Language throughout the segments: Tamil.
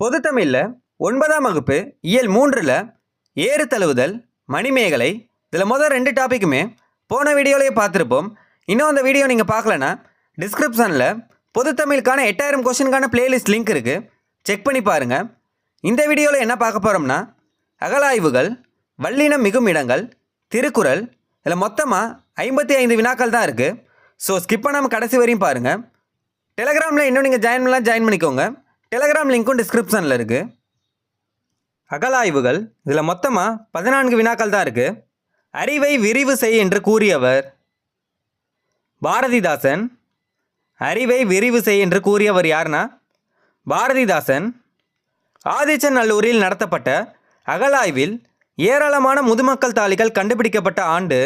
பொதுத்தமிழில் ஒன்பதாம் வகுப்பு இயல் மூன்றில் ஏறு தழுவுதல் மணிமேகலை இதில் முதல் ரெண்டு டாப்பிக்குமே போன வீடியோலேயே பார்த்துருப்போம். இன்னும் அந்த வீடியோ நீங்கள் பார்க்கலன்னா டிஸ்கிரிப்ஷனில் பொதுத்தமிழுக்கான எட்டாயிரம் கொஷினுக்கான பிளேலிஸ்ட் லிங்க் இருக்குது செக் பண்ணி பாருங்கள் இந்த வீடியோவில் என்ன பார்க்க போகிறோம்னா அகலாய்வுகள் வல்லினம் மிகும் இடங்கள் திருக்குறள் இதில் மொத்தமாக ஐம்பத்தி ஐந்து வினாக்கள் தான் இருக்குது ஸோ ஸ்கிப் பண்ணாமல் கடைசி வரையும் பாருங்கள் டெலகிராமில் இன்னும் நீங்கள் ஜாயின் பண்ணலாம் ஜாயின் பண்ணிக்கோங்க. டெலகிராம் லிங்க்கும் டிஸ்கிரிப்ஷனில் இருக்குது அகலாய்வுகள் இதில் மொத்தமாக பதினான்கு வினாக்கள் தான் இருக்குது அறிவை விரிவு செய் என்று கூறியவர் பாரதிதாசன். அறிவை விரிவு செய் என்று கூறியவர் யாருன்னா? பாரதிதாசன். ஆதிச்சநல்லூரில் நடத்தப்பட்ட அகலாய்வில் ஏராளமான முதுமக்கள் தாளிகள் கண்டுபிடிக்கப்பட்ட ஆண்டு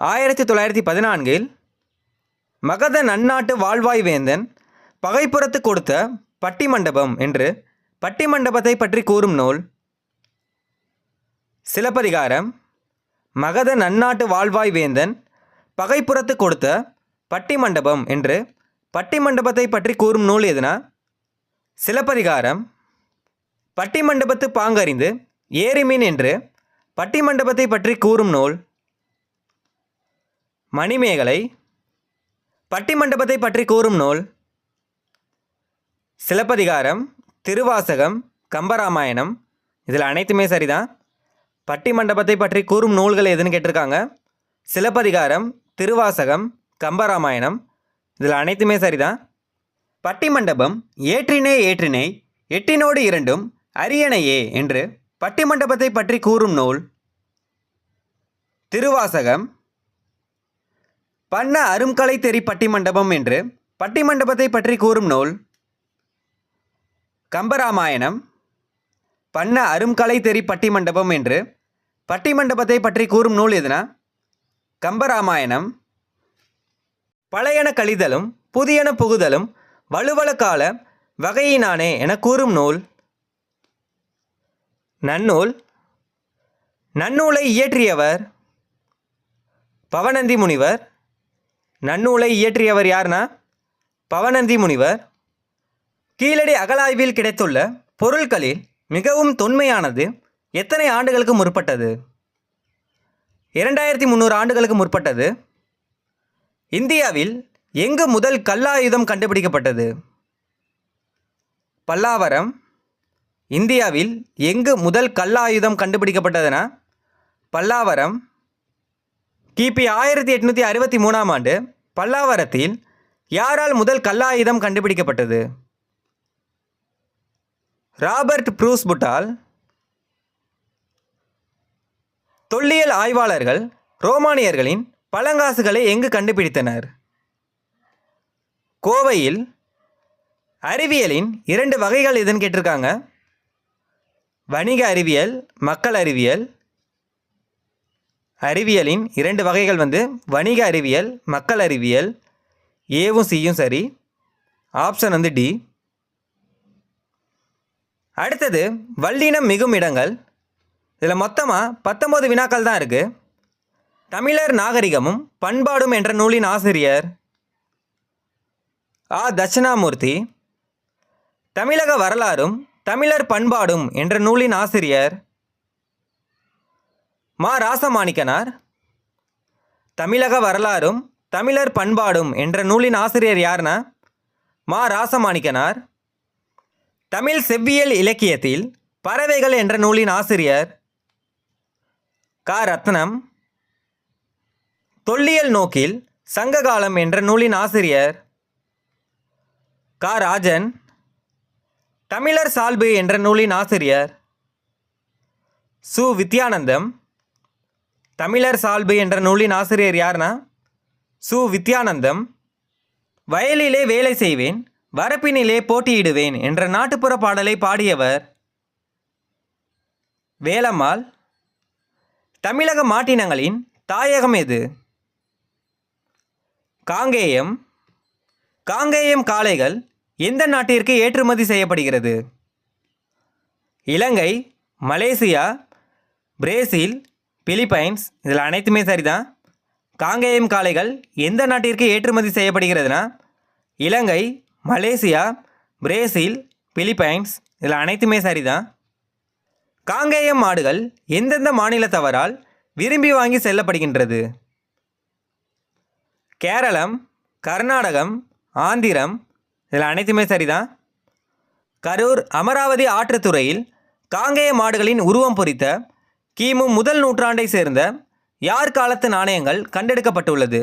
ஆயிரத்தி தொள்ளாயிரத்தி பதினான்கில் மகத நன்னாட்டு வாழ்வாய் வேந்தன் பகைப்புறத்து கொடுத்த பட்டி மண்டபம் என்று பட்டி மண்டபத்தை பற்றி கூறும் நூல். சிலப்பதிகாரம். மகத நன்னாட்டு வாழ்வாய் வேந்தன் பகைப்புறத்து கொடுத்த பட்டி மண்டபம் என்று பட்டி மண்டபத்தை பற்றி கூறும் நூல் எதுனா? சிலப்பதிகாரம். பட்டி மண்டபத்து பாங்கறிந்து ஏரிமீன் என்று பட்டி மண்டபத்தை பற்றி கூறும் நூல். மணிமேகலை. பட்டி மண்டபத்தை பற்றி கூறும் நூல். சிலப்பதிகாரம் திருவாசகம் கம்பராமாயணம் இதில் அனைத்துமே சரிதான். பட்டிமண்டபத்தை பற்றி கூறும் நூல்கள் எதுன்னு கேட்டிருக்காங்க. சிலப்பதிகாரம் திருவாசகம் கம்பராமாயணம் இதில் அனைத்துமே சரிதான். பட்டிமண்டபம் ஏற்றினே ஏற்றினை எட்டினோடு இரண்டும் அரியணையே என்று பட்டிமண்டபத்தை பற்றி கூறும் நூல். திருவாசகம் பண்ண அரும்கலை தெரி பட்டி மண்டபம் என்று பட்டி மண்டபத்தை பற்றி கூறும் நூல். கம்பராமாயணம் பண்ண அரும்கலை தெரி பட்டிமண்டபம் என்று பட்டிமண்டபத்தை பற்றி கூறும் நூல் எதுனா? கம்பராமாயணம் பழையன கழிதலும் புதியன புகுதலும் வலுவல கால வகையினானே என கூறும் நூல். நன்னூல் நன்னூலை இயற்றியவர் பவனந்தி முனிவர். நன்னூலை இயற்றியவர் யார்னா? பவனந்தி முனிவர். கீழடி அகலாய்வில் கிடைத்துள்ள பொருட்களில் மிகவும் தொன்மையானது எத்தனை ஆண்டுகளுக்கு முற்பட்டது? இரண்டாயிரத்தி முந்நூறு ஆண்டுகளுக்கு முற்பட்டது. இந்தியாவில் எங்கு முதல் கல்லாயுதம் கண்டுபிடிக்கப்பட்டது? பல்லாவரம். இந்தியாவில் எங்கு முதல் கல்லாயுதம் கண்டுபிடிக்கப்பட்டதுன்னா பல்லாவரம். கிபி ஆயிரத்தி எட்நூற்றி அறுபத்தி மூணாம் ஆண்டு பல்லாவரத்தில் யாரால் முதல் கல்லாயுதம் கண்டுபிடிக்கப்பட்டது? ராபர்ட் ப்ரூஸ் புட்டால் தொல்லியல் ஆய்வாளர்கள் ரோமானியர்களின் பழங்காசுகளை எங்கு கண்டுபிடித்தனர்? கோவையில் அறிவியலின் இரண்டு வகைகள் எதுன்னு கேட்டிருக்காங்க. வணிக அறிவியல் மக்கள் அறிவியல். அறிவியலின் இரண்டு வகைகள் வந்து வணிக அறிவியல் மக்கள் அறிவியல் ஏவும் சியும் சரி ஆப்ஷன் வந்து டி. அடுத்தது வல்லினம் மிகும் இடங்கள். இதில் மொத்தமாக பத்தொம்பது வினாக்கள் தான் இருக்குது தமிழர் நாகரிகமும் பண்பாடும் என்ற நூலின் ஆசிரியர் ஆ. தட்சிணாமூர்த்தி தமிழக வரலாறும் தமிழர் பண்பாடும் என்ற நூலின் ஆசிரியர் மா. ராசமாணிக்கனார். தமிழக வரலாறும் தமிழர் பண்பாடும் என்ற நூலின் ஆசிரியர் யாருன்னா மா. ராசமாணிக்கனார். தமிழ் செவ்வியல் இலக்கியத்தில் பறவைகள் என்ற நூலின் ஆசிரியர் க. ரத்னம் தொல்லியல் நோக்கில் சங்ககாலம் என்ற நூலின் ஆசிரியர் க. ராஜன் தமிழர் சால்பு என்ற நூலின் ஆசிரியர் சு. வித்யானந்தம் தமிழர் சால்பு என்ற நூலின் ஆசிரியர் யார்னா? சு. வித்யானந்தம் வயலிலே வேலை செய்வேன் வரப்பினிலே போட்டியிடுவேன் என்ற நாட்டுப்புற பாடலை பாடியவர் வேலம்மாள். தமிழக மாட்டினங்களின் தாயகம் எது? காங்கேயம். காங்கேயம் காளைகள் எந்த நாட்டிற்கு ஏற்றுமதி செய்யப்படுகிறது? இலங்கை மலேசியா பிரேசில் பிலிப்பைன்ஸ் இதில் அனைத்துமே சரிதான். காங்கேயம் காளைகள் எந்த நாட்டிற்கு ஏற்றுமதி செய்யப்படுகிறதுனா? இலங்கை மலேசியா பிரேசில் பிலிப்பைன்ஸ் இதில் அனைத்துமே சரிதான். காங்கேயம் மாடுகள் எந்தெந்த மாநிலத்தவரால் விரும்பி வாங்கி செல்லப்படுகின்றது? கேரளம் கர்நாடகம் ஆந்திரம் இதில் அனைத்துமே சரிதான். கரூர் அமராவதி ஆற்றுத்துறையில் காங்கேய மாடுகளின் உருவம் பொறித்த கிமு முதல் நூற்றாண்டை சேர்ந்த யார் காலத்து நாணயங்கள் கண்டெடுக்கப்பட்டுள்ளது?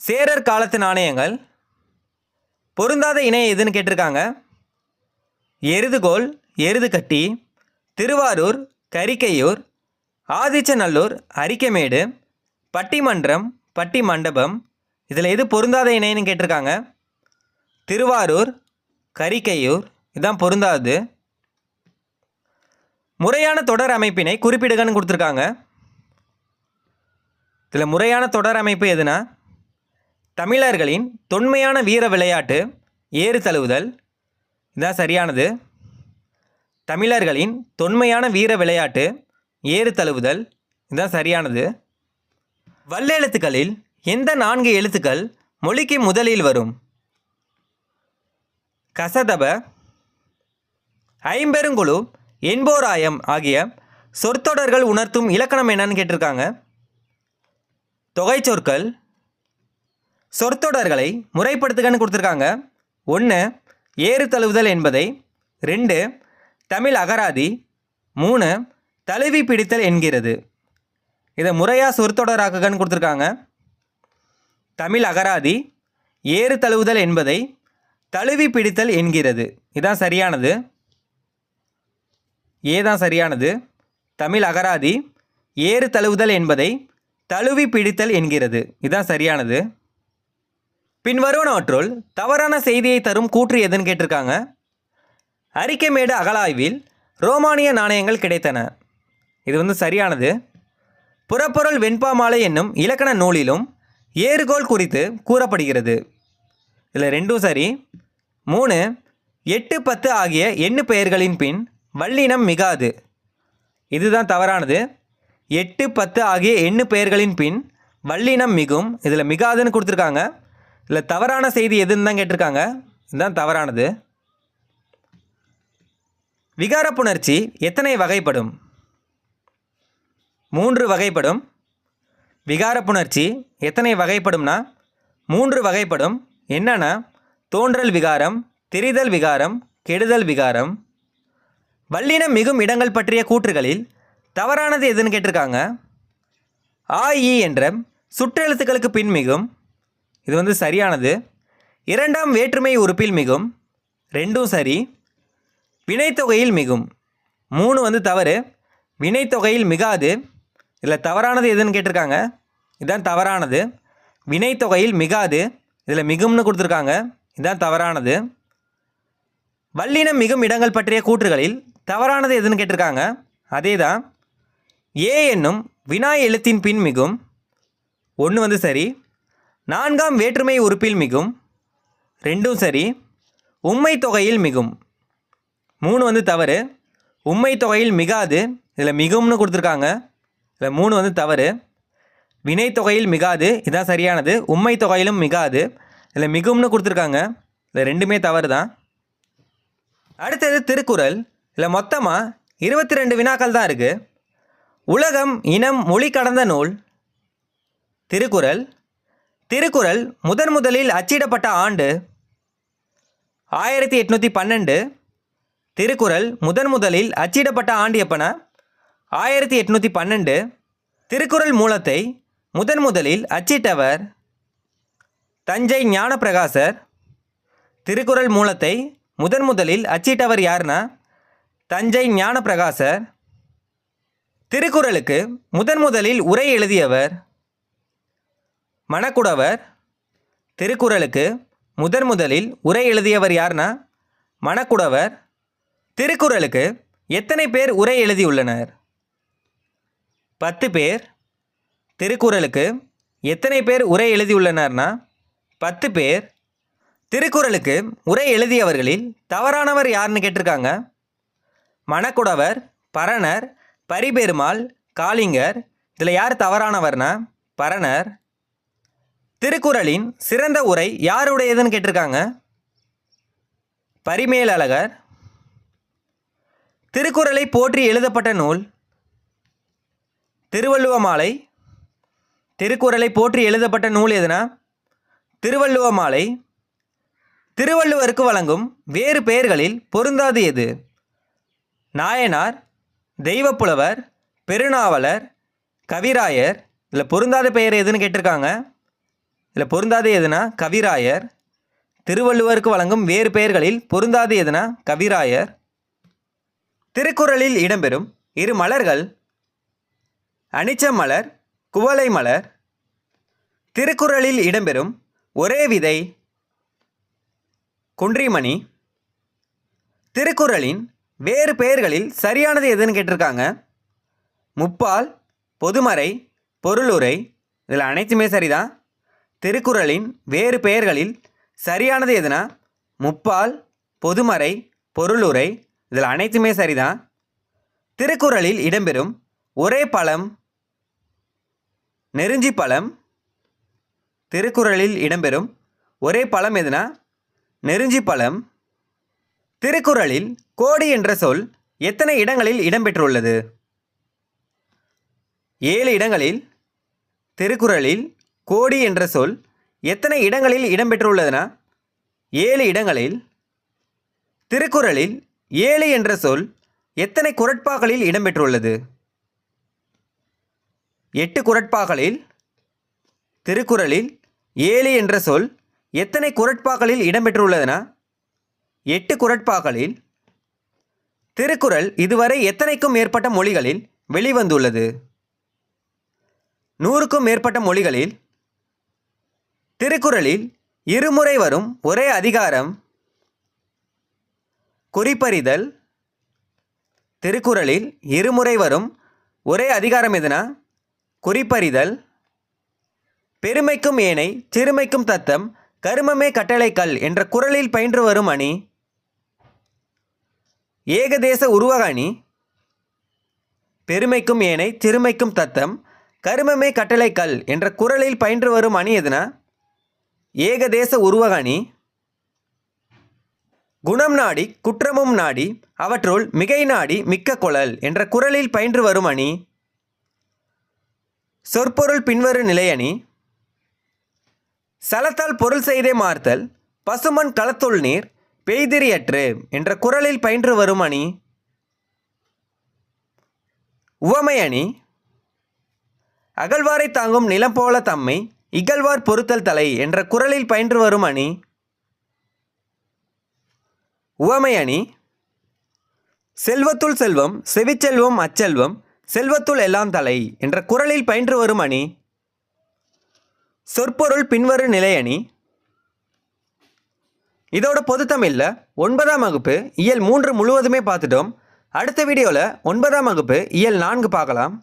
சேரர் காலத்து நாணயங்கள் பொருந்தாத இணை எதுன்னு கேட்டிருக்காங்க. எருதுகோல் எருதுகட்டி திருவாரூர் கரிக்கையூர் ஆதிச்சநல்லூர் அரிக்கமேடு பட்டிமன்றம் பட்டி மண்டபம் இதில் எது பொருந்தாத இணைன்னு கேட்டிருக்காங்க. திருவாரூர் கரிக்கையூர் இதுதான் பொருந்தாது. முறையான தொடர் அமைப்பினை குறிப்பிடுகன்னு கொடுத்துருக்காங்க. இதில் முறையான தொடர் அமைப்பு எதுனா? தமிழர்களின் தொன்மையான வீர விளையாட்டு ஏறு தழுவுதல் இதான் சரியானது. தமிழர்களின் தொன்மையான வீர விளையாட்டு ஏறு தழுவுதல் இதான் சரியானது வல்லெழுத்துக்களில் எந்த நான்கு எழுத்துக்கள் மொழிக்கு முதலில் வரும்? கசதப ஐம்பெருங்குழு என்போராயம் ஆகிய சொற்தொடர்கள் உணர்த்தும் இலக்கணம் என்னன்னு கேட்டிருக்காங்க. தொகைச்சொற்கள் சொற்தொடர்களை முறைப்படுத்துகன்னு கொடுத்துருக்காங்க. ஒன்று ஏறு தழுவுதல் என்பதை. ரெண்டு தமிழ் அகராதி. மூணு தழுவி பிடித்தல் என்கிறது. இதை முறையாக சொற்தொடராக்குகன்னு கொடுத்துருக்காங்க. தமிழ் அகராதி ஏறு தழுவுதல் என்பதை தழுவி பிடித்தல் என்கிறது. இதான் சரியானது. ஏதான் சரியானது. தமிழ் அகராதி ஏறு தழுவுதல் என்பதை தழுவி பிடித்தல் என்கிறது. இதான் சரியானது. பின்வருவனவற்றுள் தவறான செய்தியை தரும் கூற்று எதுன்னு கேட்டிருக்காங்க. அரிக்கமேடு அகலாய்வில் ரோமானிய நாணயங்கள் கிடைத்தன. இது வந்து சரியானது. புறப்பொருள் வெண்பாமாலை என்னும் இலக்கண நூலிலும் ஏறுகோல் குறித்து கூறப்படுகிறது. இதில் ரெண்டும் சரி. மூணு எட்டு பத்து ஆகிய எண்ணு பெயர்களின் பின் வல்லினம் மிகாது. இதுதான் தவறானது. எட்டு பத்து ஆகிய எண்ணு பெயர்களின் பின் வல்லினம் மிகும். இதில் மிகாதுன்னு கொடுத்துருக்காங்க. இல்லை தவறான செய்தி எதுன்னு தான் கேட்டிருக்காங்க. இதுதான் தவறானது. விகாரப்புணர்ச்சி எத்தனை வகைப்படும்? மூன்று வகைப்படும். விகாரப்புணர்ச்சி எத்தனை வகைப்படும்னா மூன்று வகைப்படும். என்னென்னா தோன்றல் விகாரம் தெரிதல் விகாரம் கெடுதல் விகாரம். வல்லினம் மிகும் இடங்கள் பற்றிய கூற்றுகளில் தவறானது எதுன்னு கேட்டிருக்காங்க. ஆஇ என்ற சுற்றெழுத்துக்களுக்கு பின் மிகும் இது வந்து சரியானது. இரண்டாம் வேற்றுமை உறுப்பில் மிகும். ரெண்டும் சரி. வினைத்தொகையில் மிகும். மூணு வந்து தவறு. வினைத்தொகையில் மிகாது. இதில் தவறானது எதுன்னு கேட்டிருக்காங்க. இதுதான் தவறானது. வினைத்தொகையில் மிகாது. இதில் மிகும்னு கொடுத்துருக்காங்க. இதுதான் தவறானது. வல்லினம் மிகும் இடங்கள் பற்றிய கூற்றுகளில் தவறானது எதுன்னு கேட்டிருக்காங்க. அதே தான் ஏ என்னும் வினா எழுத்தின் பின் மிகும். ஒன்று வந்து சரி. நான்காம் வேற்றுமை உறுப்பில் மிகும் ரெண்டும் சரி உம்மை தொகையில் மிகும். மூணு வந்து தவறு உம்மை தொகையில் மிகாது இதில் மிகும்னு கொடுத்துருக்காங்க. இதில் மூணு வந்து தவறு வினை தொகையில் மிகாது இதான் சரியானது உம்மை தொகையிலும் மிகாது இதில் மிகும்னு கொடுத்துருக்காங்க. இதில் ரெண்டுமே தவறு தான் அடுத்தது திருக்குறள் இதில் மொத்தமாக இருபத்தி ரெண்டு வினாக்கள் தான் இருக்குது உலகம் இனம் மொழி கடந்த நூல் திருக்குறள் திருக்குறள் முதன் முதலில் அச்சிடப்பட்ட ஆண்டு ஆயிரத்தி எட்நூற்றி பன்னெண்டு. திருக்குறள் முதன் முதலில் அச்சிடப்பட்ட ஆண்டு எப்பனா? ஆயிரத்தி எட்நூற்றி பன்னெண்டு. திருக்குறள் மூலத்தை முதன் முதலில் அச்சிட்டவர் தஞ்சை ஞானப்பிரகாசர். திருக்குறள் மூலத்தை முதன் முதலில் அச்சிட்டவர் யாருன்னா தஞ்சை ஞானப்பிரகாசர். திருக்குறளுக்கு முதன் முதலில் உரை எழுதியவர் மணக்குடவர் திருக்குறளுக்கு முதன் முதலில் உரை எழுதியவர் யாருன்னா மணக்குடவர் திருக்குறளுக்கு எத்தனை பேர் உரை எழுதியுள்ளனர்? பத்து பேர். திருக்குறளுக்கு எத்தனை பேர் உரை எழுதியுள்ளனர்னா பத்து பேர். திருக்குறளுக்கு உரை எழுதியவர்களில் தவறானவர் யாருன்னு கேட்டிருக்காங்க? மணக்குடவர் பரணர் பரிபெருமாள் காளிங்கர். இதில் யார் தவறானவர்னா? பரணர். திருக்குறளின் சிறந்த உரை யாருடையதுன்னு கேட்டிருக்காங்க? பரிமேலழகர். திருக்குறளை போற்றி எழுதப்பட்ட நூல் திருவள்ளுவ மாலை திருக்குறளை போற்றி எழுதப்பட்ட நூல் எதுனா? திருவள்ளுவ மாலை திருவள்ளுவருக்கு வழங்கும் வேறு பெயர்களில் பொருந்தாது எது? நாயனார் தெய்வப்புலவர் பெருநாவலர் கவிராயர் இதில் பொருந்தாத பெயர் எதுன்னு கேட்டிருக்காங்க? இதில் பொருந்தாது எதுனா கவிராயர். திருவள்ளுவருக்கு வழங்கும் வேறு பெயர்களில் பொருந்தாது எதுனா கவிராயர். திருக்குறளில் இடம்பெறும் இரு மலர்கள். அனிச்ச மலர் குவளை மலர். திருக்குறளில் இடம்பெறும் ஒரே விதை குன்றிமணி. திருக்குறளின் வேறு பெயர்களில் சரியானது எதுன்னு கேட்டிருக்காங்க. முப்பால் பொதுமறை பொருளுரை. இதில் அனைத்துமே சரிதான். திருக்குறளின் வேறு பெயர்களில் சரியானது எதுனா? முப்பால் பொதுமறை பொருளுரை இதில் அனைத்துமே சரிதான் திருக்குறளில் இடம்பெறும் ஒரே பழம் நெருஞ்சி பழம். திருக்குறளில் இடம்பெறும் ஒரே பழம் எதுனா? நெருஞ்சி பழம். திருக்குறளில் கோடி என்ற சொல் எத்தனை இடங்களில் இடம்பெற்றுள்ளது? ஏழு இடங்களில் திருக்குறளில் கோடி என்ற சொல் எத்தனை இடங்களில் இடம்பெற்றுள்ளதுனா? ஏழு இடங்களில். திருக்குறளில் ஏழு என்ற சொல் எத்தனை குரட்பாக்களில் இடம்பெற்றுள்ளது? எட்டு குரட்பாக்களில். திருக்குறளில் ஏழு என்ற சொல் எத்தனை குரட்பாக்களில் இடம்பெற்றுள்ளதுனா? எட்டு குரட்பாக்களில். திருக்குறள் இதுவரை எத்தனைக்கும் மேற்பட்ட மொழிகளில் வெளிவந்துள்ளது? நூறுக்கும் மேற்பட்ட மொழிகளில் திருக்குறளில் இருமுறை வரும் ஒரே அதிகாரம் குறிப்பறிதல். திருக்குறளில் இருமுறை வரும் ஒரே அதிகாரம் எதுனா? குறிப்பறிதல். பெருமைக்கும் ஏனை சிறுமைக்கும் தத்தம் கருமமே கட்டளைக்கல் என்ற குறளில் பயின்று வரும் அணி. ஏகதேச உருவக அணி. பெருமைக்கும் ஏனை சிறுமைக்கும் தத்தம் கருமமே கட்டளைக்கல் என்ற குறளில் பயின்று வரும் அணி எதுனா? ஏகதேச உருவகணி குணம் நாடி குற்றமும் நாடி அவற்றுள் மிகை நாடி மிக்க குழல் என்ற குறளில் பயின்று வரும் அணி சொற்பொருள் பின்வரும் நிலையணி சலத்தால் பொருள் செய்தே மார்த்தல் பசுமண் களத்துள் நீர் பெய்திரியற்று என்ற குறளில் பயின்று வரும் அணி உவமை அணி அகழ்வாரை தாங்கும் நிலம் போல தம்மை இகழ்வார் பொறுத்தல் தலை என்ற குறளில் பயின்று வரும் அணி. உவமை அணி. செல்வத்துள் செல்வம் செவிச்செல்வம் அச்செல்வம் செல்வத்துள் எல்லாம் தலை என்ற குறளில் பயின்று வரும் அணி. சொற்பொருள் பின்வரும் நிலையணி இதோட பொதுத்தமிழில் ஒன்பதாம் வகுப்பு இயல் மூன்று முழுவதுமே பார்த்துட்டோம். அடுத்த வீடியோவில் ஒன்பதாம் வகுப்பு இயல் நான்கு பார்க்கலாம்.